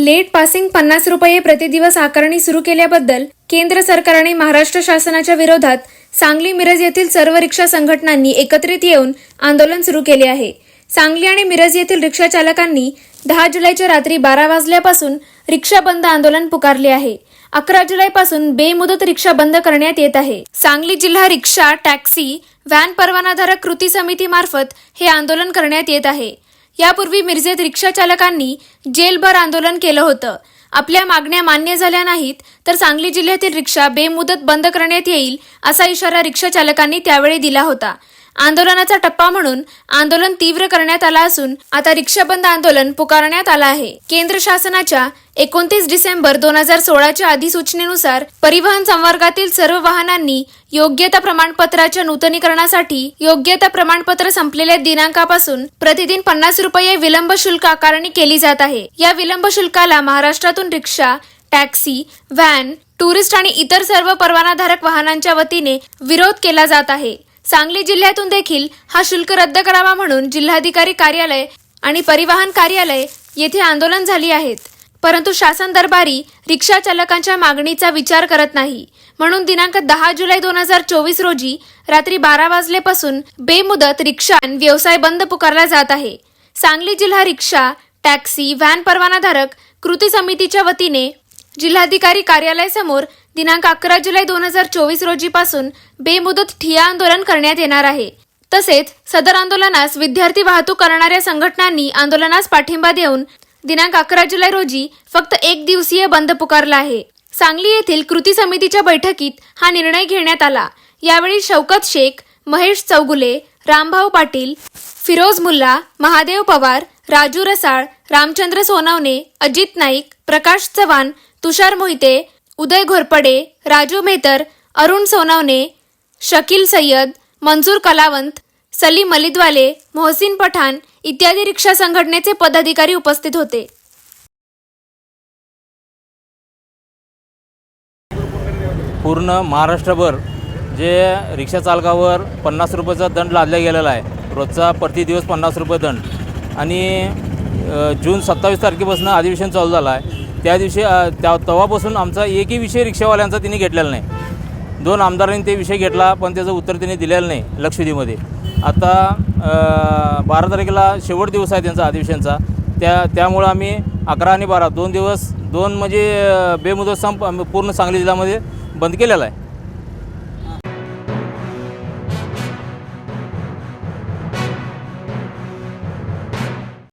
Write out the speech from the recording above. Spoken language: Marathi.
लेट पासिंग पन्नास रुपये प्रतिदिवस आकारणी सुरू केल्याबद्दल केंद्र सरकारने महाराष्ट्र शासनाच्या विरोधात सांगली मिरज येथील सर्व रिक्षा संघटनांनी एकत्रित येऊन आंदोलन सुरू केले आहे. सांगली आणि मिरज येथील रिक्षा चालकांनी दहा जुलैच्या रात्री बारा वाजल्यापासून रिक्षा बंद आंदोलन पुकारले आहे. अकरा जुलैपासून बेमुदत रिक्षा बंद करण्यात येत आहे. सांगली जिल्हा रिक्षा टॅक्सी व्हॅन परवानाधारक कृती समितीमार्फत हे आंदोलन करण्यात येत आहे. यापूर्वी मिरजेत रिक्षा चालकांनी जेलभर आंदोलन केलं होतं. आपल्या मागण्या मान्य झाल्या नाहीत तर सांगली जिल्ह्यातील रिक्षा बेमुदत बंद करण्यात येईल असा इशारा रिक्षा चालकांनी त्यावेळी दिला होता. आंदोलनाचा टप्पा म्हणून आंदोलन तीव्र करण्यात आला असून आता रिक्षा बंद आंदोलन पुकारण्यात आलं आहे. केंद्र शासनाच्या एकोणतीस डिसेंबर दोन हजार सोळाच्या अधिसूचनेनुसार परिवहन संवर्गातील सर्व वाहनांनी योग्यता प्रमाणपत्राच्या नूतनीकरणासाठी योग्यता प्रमाणपत्र संपलेल्या दिनांकापासून प्रतिदिन पन्नास रुपये विलंब शुल्क आकारणी केली जात आहे. या विलंब शुल्काला महाराष्ट्रातून रिक्षा टॅक्सी व्हॅन टुरिस्ट आणि इतर सर्व परवानाधारक वाहनांच्या वतीने विरोध केला जात आहे. सांगली जिल्ह्यातून देखील हा शुल्क रद्द करावा म्हणून जिल्हाधिकारी कार्यालय आणि परिवहन कार्यालय येथे आंदोलन झाली आहेत. परंतु शासन दरबारी रिक्षा चालकांच्या मागणीचा विचार करत नाही. म्हणून दिनांक दहा जुलै दोन हजार चोवीस रोजी रात्री बारा वाजलेपासून बेमुदत रिक्षा व्यवसाय बंद पुकारला जात आहे. सांगली जिल्हा रिक्षा टॅक्सी व्हॅन परवानाधारक कृती समितीच्या वतीने जिल्हाधिकारी कार्यालयासमोर दिनांक अकरा जुलै दोन हजार चोवीस रोजीपासून बेमुदत ठिया आंदोलन करण्यात येणार आहे. तसेच सदर आंदोलनास विद्यार्थी वाहतूक करणाऱ्या संघटनांनी आंदोलनास पाठिंबा देऊन दिनांक अकरा जुलै रोजी फक्त एक दिवसीय बंद पुकारला आहे. सांगली येथील कृती समितीच्या बैठकीत हा निर्णय घेण्यात आला. यावेळी शौकत शेख महेश चौगुले रामभाऊ पाटील फिरोज मुल्ला महादेव पवार राजू रसाळ रामचंद्र सोनवणे अजित नाईक प्रकाश चव्हाण तुषार मोहिते उदय घोरपडे राजू मेहतर अरुण सोनवणे शकील सय्यद मंजूर कलावंत सलीम अलिदवाले मोहसिन पठाण इत्यादी रिक्षा संघटनेचे पदाधिकारी उपस्थित होते. पूर्ण महाराष्ट्रभर जे रिक्षा चालकावर पन्नास रुपयाचा दंड लादला गेलेला आहे. रोजचा प्रति दिवस पन्नास रुपये दंड. आणि जून सत्तावीस तारखेपासून अधिवेशन चालू झालं आहे. त्या दिवशी त्या तेव्हापासून आमचा एकही विषय रिक्षावाल्यांचा तिने घेतलेला नाही. दोन आमदारांनी ते विषय घेतला पण त्याचं उत्तर तिने दिलेलं नाही लक्षवेधीमध्ये आता बारा तारखेला शेवट दिवस आहे त्यांचा अधिवेशनचा. त्या त्यामुळं आम्ही अकरा आणि बारा दोन दिवस दोन म्हणजे बेमुदत संप पूर्ण सांगली जिल्ह्यामध्ये बंद केलेला आहे.